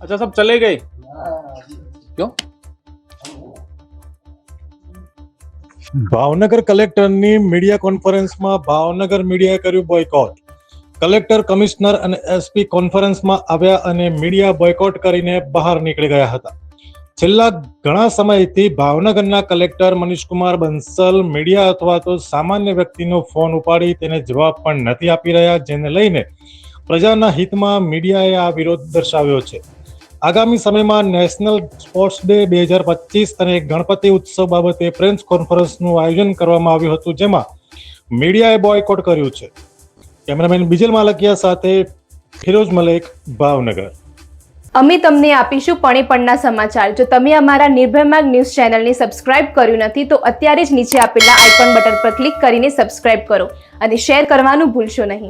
अच्छा सब चले गए क्यों ભાવનગર કલેક્ટરની મીડિયા કોન્ફરન્સમાં ભાવનગર મીડિયાએ કર્યું બોયકોટ કલેક્ટર કમિશનર અને એસપી કોન્ફરન્સમાં આવ્યા અને મીડિયા બોયકોટ કરીને બહાર નીકળી ગયા હતા છેલ્લા ઘણા સમયથી ભાવનગરના કલેક્ટર મનીષકુમાર બંસલ મીડિયા અથવા તો સામાન્ય વ્યક્તિનો ફોન ઉપાડી તેને જવાબ પણ નથી આપી રહ્યા જેને લઈને પ્રજાના હિતમાં મીડિયાએ આ વિરોધ દર્શાવ્યો છે આગામી સમયમાં નેશનલ સ્પોર્ટ્સ ડે બે હજાર પચીસ અને ગણપતિ ઉત્સવ બાબતે પ્રેસ કોન્ફરન્સનું આયોજન કરવામાં આવ્યું હતું, જેમાં મીડિયાએ બોયકોટ કર્યું છે. કેમેરામેન બિજલ માલકિયા સાથે ફિરોઝ મલેક, ભાવનગર. અમે તમને આપીશું પણે પણના સમાચાર. જો તમે અમારા નિર્ભયમાર્ગ ન્યૂઝ ચેનલને સબસ્ક્રાઇબ કર્યું નથી, તો અત્યારે જ નીચે આપેલા આઇકોન બટન પર ક્લિક કરીને સબસ્ક્રાઇબ કરો અને શેર કરવાનું ભૂલશો નહીં.